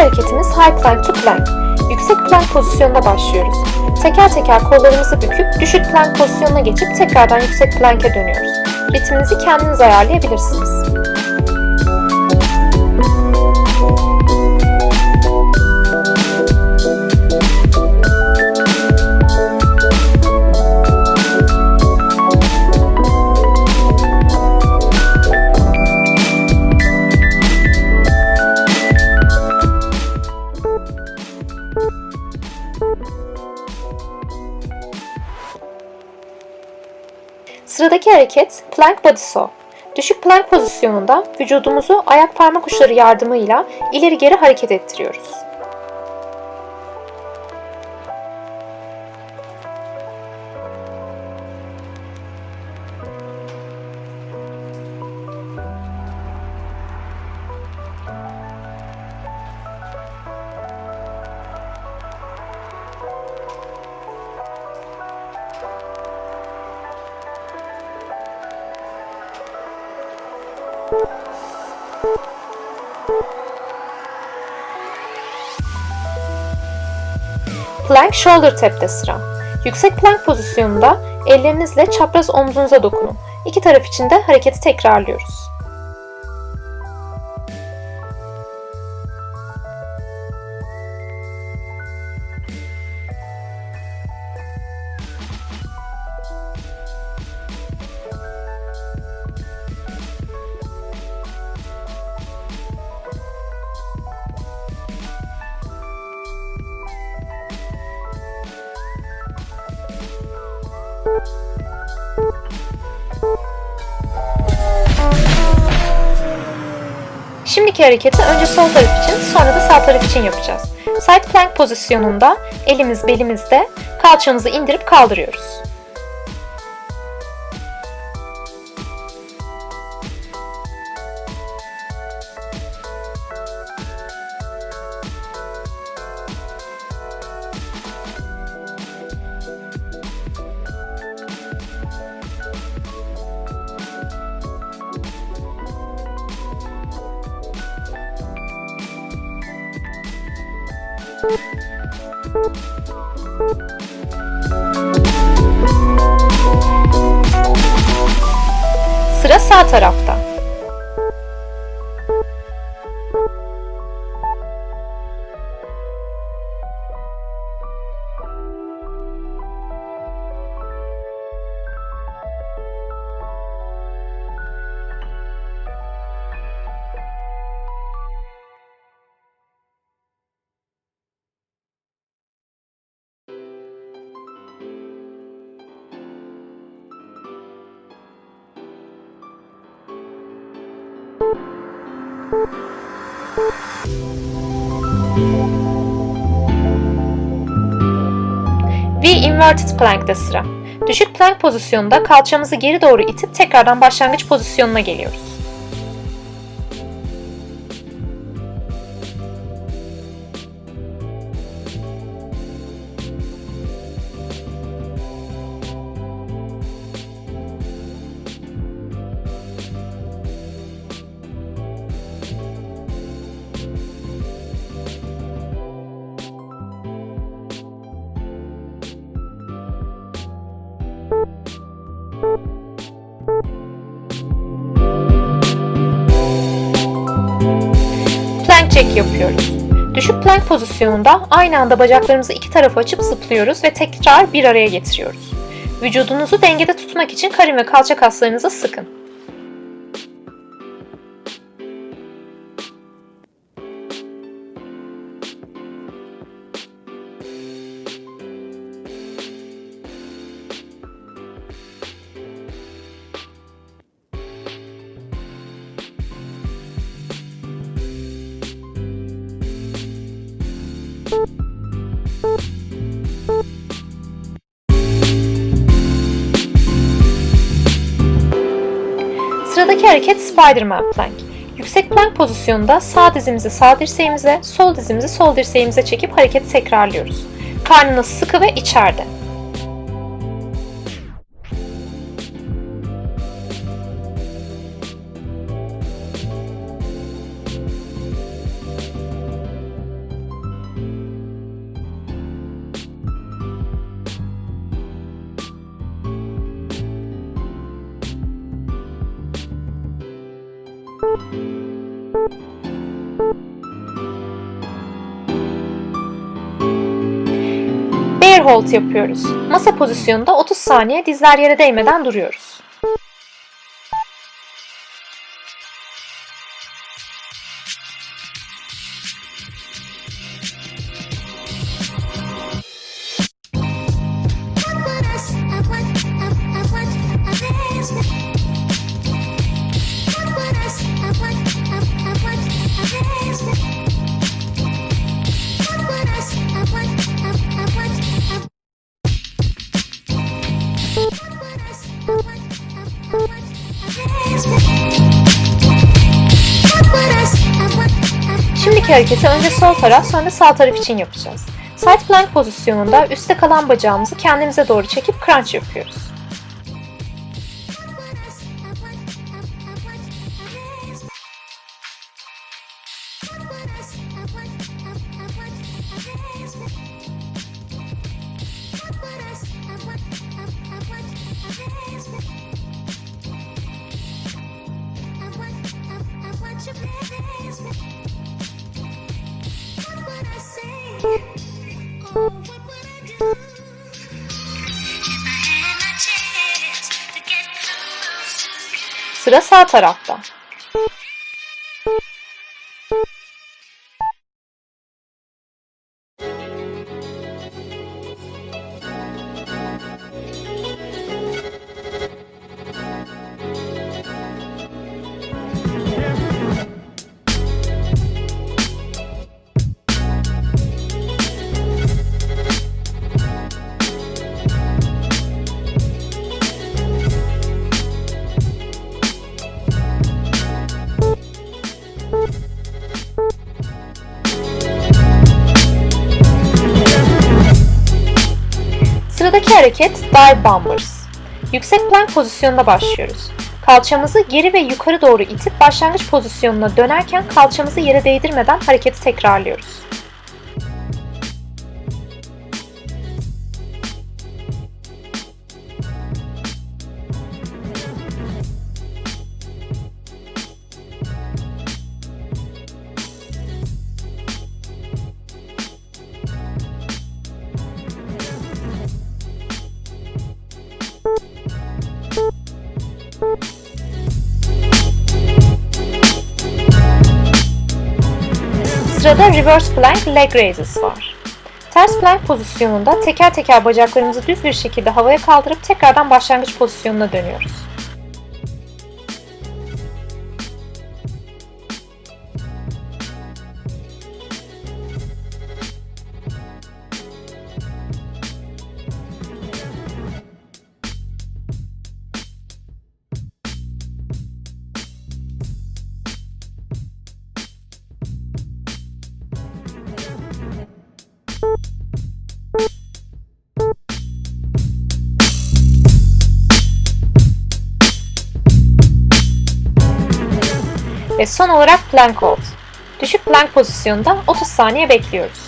hareketimiz High Plank to Plank. Yüksek plank pozisyonuna başlıyoruz. Teker teker kollarımızı büküp düşük plank pozisyonuna geçip tekrardan yüksek plank'e dönüyoruz. Ritminizi kendiniz ayarlayabilirsiniz. Sıradaki hareket plank body saw. Düşük plank pozisyonunda vücudumuzu ayak parmak uçları yardımıyla ileri geri hareket ettiriyoruz. Plank shoulder tap'te sıra. Yüksek plank pozisyonunda ellerinizle çapraz omzunuza dokunun. İki taraf için de hareketi tekrarlıyoruz. Şimdiki hareketi önce sol taraf için sonra da sağ taraf için yapacağız. Side plank pozisyonunda elimiz belimizde kalçamızı indirip kaldırıyoruz. Sıra sağ tarafta. V inverted plank'te sıra. Düşük plank pozisyonunda kalçamızı geri doğru itip tekrardan başlangıç pozisyonuna geliyoruz. Plank yapıyoruz. Düşük plank pozisyonunda aynı anda bacaklarımızı iki tarafa açıp zıplıyoruz ve tekrar bir araya getiriyoruz. Vücudunuzu dengede tutmak için karın ve kalça kaslarınızı sıkın. Sıradaki hareket Spiderman Plank. Yüksek plank pozisyonunda sağ dizimizi sağ dirseğimize, sol dizimizi sol dirseğimize çekip hareketi tekrarlıyoruz. Karnınız sıkı ve içeride. Hold yapıyoruz. Masa pozisyonunda 30 saniye dizler yere değmeden duruyoruz. Şimdiki hareketi önce sol taraf sonra sağ taraf için yapacağız. Side plank pozisyonunda üstte kalan bacağımızı kendimize doğru çekip crunch yapıyoruz. Sıra sağ tarafta. Hareket dive bombers. Yüksek plank pozisyonunda başlıyoruz. Kalçamızı geri ve yukarı doğru itip başlangıç pozisyonuna dönerken kalçamızı yere değdirmeden hareketi tekrarlıyoruz. Sırada reverse plank leg raises var. Ters plank pozisyonunda teker teker bacaklarımızı düz bir şekilde havaya kaldırıp tekrardan başlangıç pozisyonuna dönüyoruz. Ve son olarak plank hold. Düşük plank pozisyonunda 30 saniye bekliyoruz.